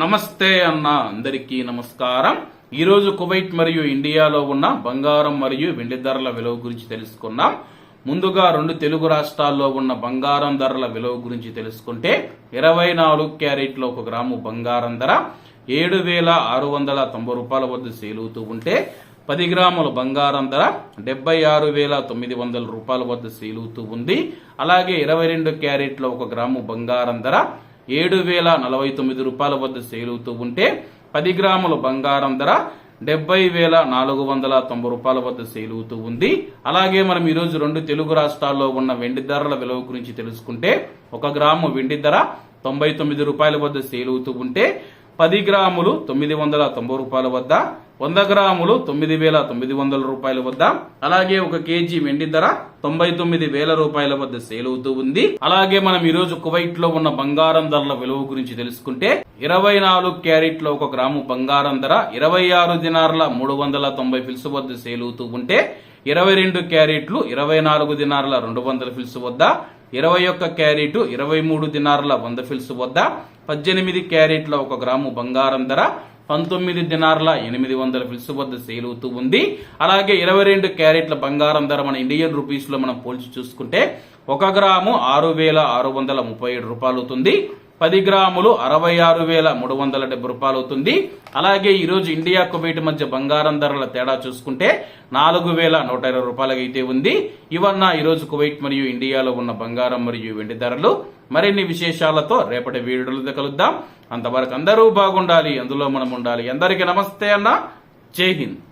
నమస్తే అన్న అందరికీ నమస్కారం. ఈరోజు కువైట్ మరియు ఇండియాలో ఉన్న బంగారం మరియు వెండి ధరల విలువ గురించి తెలుసుకున్నాం ముందుగా రెండు తెలుగు రాష్ట్రాల్లో ఉన్న బంగారం ధరల విలువ గురించి తెలుసుకుంటే ఇరవై నాలుగు క్యారెట్లు ఒక గ్రాము బంగారం ధర ఏడు వేల ఆరు వందల తొంభై రూపాయల వద్ద సేలుతూ ఉంటే పది గ్రాముల బంగారం ధర డెబ్బై ఆరు వేల తొమ్మిది వందల రూపాయల వద్ద సేలుతూ ఉంది. అలాగే ఇరవై రెండు క్యారెట్లో ఒక గ్రాము బంగారం ధర ఏడు వేల నలభై తొమ్మిది రూపాయల వద్ద సేలుతూ ఉంటే పది గ్రాముల బంగారం ధర డెబ్బై వేల నాలుగు వందల తొంభై రూపాయల వద్ద సేలుతూ ఉంది. అలాగే మనం ఈరోజు రెండు తెలుగు రాష్ట్రాల్లో ఉన్న వెండి ధరల విలువ గురించి తెలుసుకుంటే ఒక గ్రాము వెండి ధర తొంభై తొమ్మిది రూపాయల వద్ద సేలుతూ ఉంటే పది గ్రాములు తొమ్మిది వందల తొంభై రూపాయల వద్ద వంద గ్రాములు తొమ్మిది వేల తొమ్మిది వందల రూపాయల వద్ద అలాగే ఒక కేజీ వెండి ధర తొంభై తొమ్మిది వేల రూపాయల వద్ద సేల్ అవుతూ ఉంది. అలాగే మనం ఈ రోజు కువైట్లో ఉన్న బంగారం ధరల విలువ గురించి తెలుసుకుంటే ఇరవై నాలుగు క్యారెట్ల ఒక గ్రాము బంగారం ధర ఇరవై ఆరు దినార్ల మూడు వందల తొంభై ఫిల్స్ వద్ద సేల్ అవుతూ ఉంటే ఇరవై రెండు క్యారెట్లు ఇరవై నాలుగు దినార్ల రెండు వందల ఫిల్స్ వద్ద ఇరవై ఒక్క క్యారెట్ ఇరవై మూడు దినారుల వంద ఫిల్స్ వద్ద పద్దెనిమిది క్యారెట్ల ఒక గ్రాము బంగారం ధర పంతొమ్మిది దినార్ల ఎనిమిది వందల ఫిల్స్ వద్ద సేల్ అవుతూ ఉంది. అలాగే ఇరవై రెండు క్యారెట్ల బంగారం ధర మన ఇండియన్ రూపీస్లో మనం పోల్చి చూసుకుంటే ఒక గ్రాము ఆరు వేల ఆరు వందల ముప్పై ఏడు రూపాయలు అవుతుంది. పది గ్రాములు అరవై ఆరు వేల మూడు వందల డెబ్బై రూపాయలు అవుతుంది. అలాగే ఈరోజు ఇండియా కువైట్ మధ్య బంగారం ధరల తేడా చూసుకుంటే నాలుగు వేల నూట ఇరవై రూపాయలకి అయితే ఉంది. ఇవన్న ఈరోజు కువైట్ మరియు ఇండియాలో ఉన్న బంగారం మరియు వెండి ధరలు. మరిన్ని విశేషాలతో రేపటి వీడియోలతో కలుద్దాం. అంతవరకు అందరూ బాగుండాలి. అందులో మనం ఉండాలి. అందరికీ నమస్తే అన్న. జై హింద్.